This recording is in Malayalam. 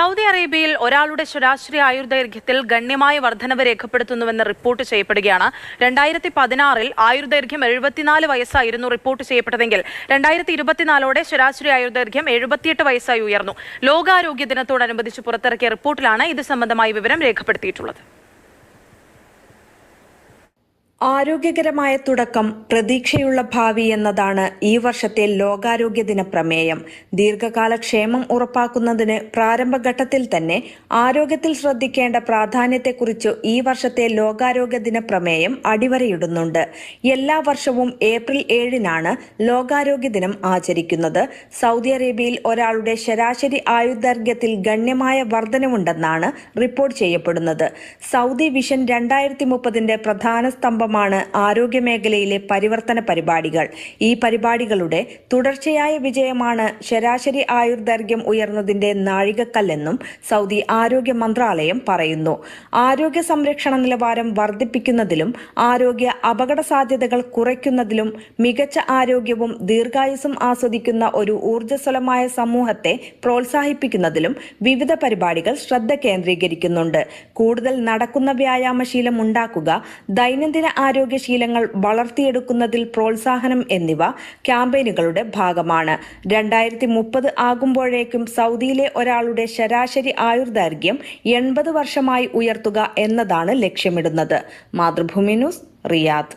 സൗദി അറേബ്യയിൽ ഒരാളുടെ ശരാശരി ആയുർദൈർഘ്യത്തിൽ ഗണ്യമായ വർധനവ് രേഖപ്പെടുത്തുന്നുവെന്ന് റിപ്പോർട്ട് ചെയ്യപ്പെടുകയാണ്. രണ്ടായിരത്തി പതിനാറിൽ ആയുർദൈർഘ്യം എഴുപത്തിനാല് വയസ്സായിരുന്നു റിപ്പോർട്ട് ചെയ്യപ്പെട്ടതെങ്കിൽ രണ്ടായിരത്തി ഇരുപത്തിനാലോടെ ശരാശരി ആയുർദൈർഘ്യം എഴുപത്തിയെട്ട് വയസ്സായി ഉയർന്നു. ലോകാരോഗ്യ ദിനത്തോടനുബന്ധിച്ച് പുറത്തിറക്കിയ റിപ്പോർട്ടിലാണ് ഇത് സംബന്ധമായ വിവരം രേഖപ്പെടുത്തിയിട്ടുള്ളത്. ആരോഗ്യകരമായ തുടക്കം പ്രതീക്ഷയുള്ള ഭാവി എന്നതാണ് ഈ വർഷത്തെ ലോകാരോഗ്യ ദിന പ്രമേയം. ദീർഘകാല ക്ഷേമം ഉറപ്പാക്കുന്നതിന് പ്രാരംഭഘട്ടത്തിൽ തന്നെ ആരോഗ്യത്തിൽ ശ്രദ്ധിക്കേണ്ട പ്രാധാന്യത്തെക്കുറിച്ച് ഈ വർഷത്തെ ലോകാരോഗ്യ ദിന പ്രമേയം അടിവരയിടുന്നുണ്ട്. എല്ലാ വർഷവും ഏപ്രിൽ ഏഴിനാണ് ലോകാരോഗ്യ ദിനം ആചരിക്കുന്നത്. സൗദി അറേബ്യയിൽ ഒരാളുടെ ശരാശരി ആയുർദൈർഘ്യത്തിൽ ഗണ്യമായ വർധനവുണ്ടെന്നാണ് റിപ്പോർട്ട് ചെയ്യപ്പെടുന്നത്. സൗദി വിഷൻ രണ്ടായിരത്തി മുപ്പതിന്റെ പ്രധാന സ്തംഭമാണ് ആരോഗ്യമേഖലയിലെ പരിവർത്തന പരിപാടികൾ. ഈ പരിപാടികളുടെ തുടർച്ചയായ വിജയമാണ് ശരാശരി ആയുർദൈർഘ്യം ഉയർന്നതിന്റെ നാഴികക്കല്ലെന്നും സൗദി ആരോഗ്യ മന്ത്രാലയം പറയുന്നു. ആരോഗ്യ സംരക്ഷണ നിലവാരം വർദ്ധിപ്പിക്കുന്നതിലും ആരോഗ്യ അപകട സാധ്യതകൾ കുറയ്ക്കുന്നതിലും മികച്ച ആരോഗ്യവും ദീർഘായുസും ആസ്വദിക്കുന്ന ഒരു ഊർജസ്വലമായ സമൂഹത്തെ പ്രോത്സാഹിപ്പിക്കുന്നതിലും വിവിധ പരിപാടികൾ ശ്രദ്ധ കേന്ദ്രീകരിക്കുന്നുണ്ട്. കൂടുതൽ നടക്കുന്ന വ്യായാമശീലം ഉണ്ടാക്കുക ദൈനംദിന ആരോഗ്യശീലങ്ങൾ വളർത്തിയെടുക്കുന്നതിൽ പ്രോത്സാഹനം എന്നിവ ക്യാമ്പയിനുകളുടെ ഭാഗമാണ്. രണ്ടായിരത്തി മുപ്പത് ആകുമ്പോഴേക്കും സൗദിയിലെ ഒരാളുടെ ശരാശരി ആയുർദൈർഘ്യം എൺപത് വർഷമായി ഉയർത്തുക എന്നതാണ് ലക്ഷ്യമിടുന്നത്. Mathrubhumi news Riyadh.